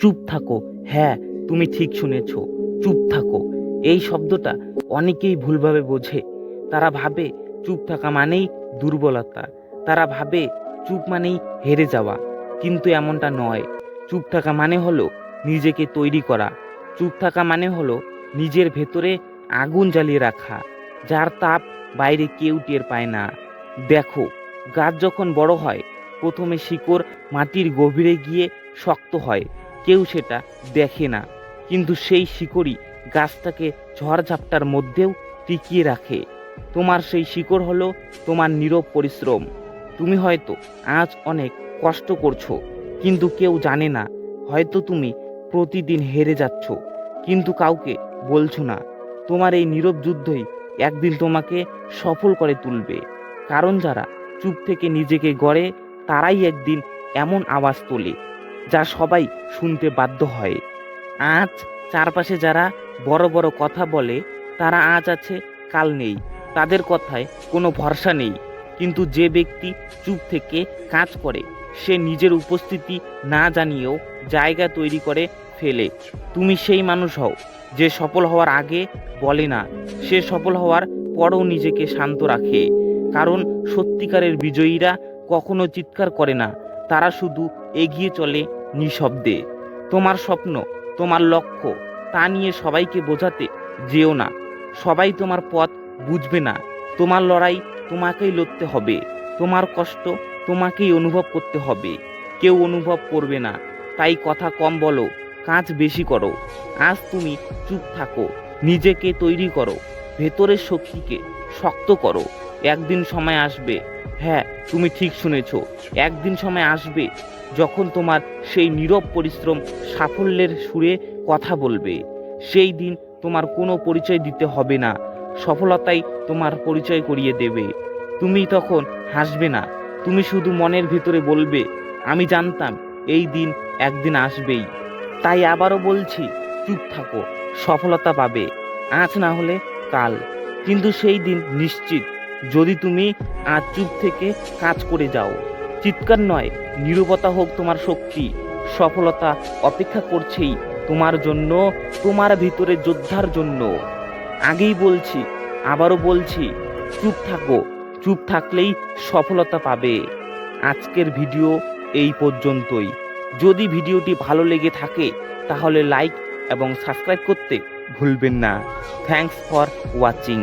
চুপ থাকো। হ্যাঁ তুমি ঠিক শুনেছ, চুপ থাকো। এই শব্দটা অনেকেই ভুলভাবে বোঝে। তারা ভাবে চুপ থাকা মানেই দুর্বলতা। তারা ভাবে চুপ মানেই হেরে যাওয়া। কিন্তু এমনটা নয়। চুপ থাকা মানে হলো নিজেকে তৈরি করা। চুপ থাকা মানে হলো নিজের ভেতরে আগুন জ্বালিয়ে রাখা, যার তাপ বাইরে কেউ টের পায় না। দেখো, গাছ যখন বড় হয়, প্রথমে শিকড় মাটির গভীরে গিয়ে শক্ত হয়, কেউ সেটা দেখে না। কিন্তু সেই শিকড়ই গাছটাকে ঝড়ঝাপটার মধ্যেও টিকিয়ে রাখে। তোমার সেই শিকড় হলো তোমার নীরব পরিশ্রম। তুমি হয়তো আজ অনেক কষ্ট করছ, কিন্তু কেউ জানে না, হয়তো তুমি প্রতিদিন হেরে যাচ্ছ। কিন্তু কাউকে বলছো না, তোমার এই নীরব যুদ্ধই একদিন তোমাকে সফল করে তুলবে। কারণ যারা চুপ থেকে নিজেকে গড়ে, তারাই একদিন এমন আওয়াজ তোলে। যা সবাই শুনতে বাধ্য হয়। আজ চারপাশে যারা বড় বড় কথা বলে, তারা আজ আছে কাল নেই। তাদের কথায় কোনো ভরসা নেই। কিন্তু যে ব্যক্তি চুপ থেকে কাজ করে, সে নিজের উপস্থিতি না জানিয়েও জায়গা তৈরি করে ফেলে। তুমি সেই মানুষ হও যে সফল হওয়ার আগে বলে না। সে সফল হওয়ার পরও নিজেকে শান্ত রাখে। কারণ সত্যিকারের বিজয়ীরা কখনো চিৎকার করে না। তারা শুধু এগিয়ে চলে নিঃশব্দে, তোমার স্বপ্ন, তোমার লক্ষ্য, তা নিয়ে সবাইকে বোঝাতে যেও না। সবাই তোমার পথ বুঝবে না। তোমার লড়াই তোমাকেই লড়তে হবে। তোমার কষ্ট তোমাকেই অনুভব করতে হবে। কেউ অনুভব করবে না। তাই কথা কম বলো, কাজ বেশি করো। আজ তুমি চুপ থাকো, নিজেকে তৈরি করো, ভেতরের শক্তিকে শক্ত করো। একদিন সময় আসবে হ্যাঁ তুমি ঠিক শুনেছ, একদিন সময় আসবে যখন তোমার সেই নীরব পরিশ্রম সাফল্যের সুরে কথা বলবে, সেই দিন তোমার কোনো পরিচয় দিতে হবে না, সফলতাই তোমার পরিচয় করিয়ে দেবে। তুমি তখন হাসবে না, তুমি শুধু মনের ভিতরে বলবে, আমি জানতাম এই দিন একদিন আসবেই। তাই আবারও বলছি, চুপ থাকো, সফলতা পাবে, আজ না হলে কাল। কিন্তু সেই দিন নিশ্চিত, যদি তুমি আজ চুপ থেকে কাজ করে যাও। চিৎকার নয়, নীরবতা হোক তোমার শক্তি। সফলতা অপেক্ষা করছেই তোমার জন্য, তোমার ভিতরে যোদ্ধার জন্য। আগেই বলছি, আবারও বলছি, চুপ থাকো, চুপ থাকলেই সফলতা পাবে। আজকের ভিডিও এই পর্যন্তই। যদি ভিডিওটি ভালো লেগে থাকে, তাহলে লাইক এবং সাবস্ক্রাইব করতে ভুলবেন না। Thanks for watching.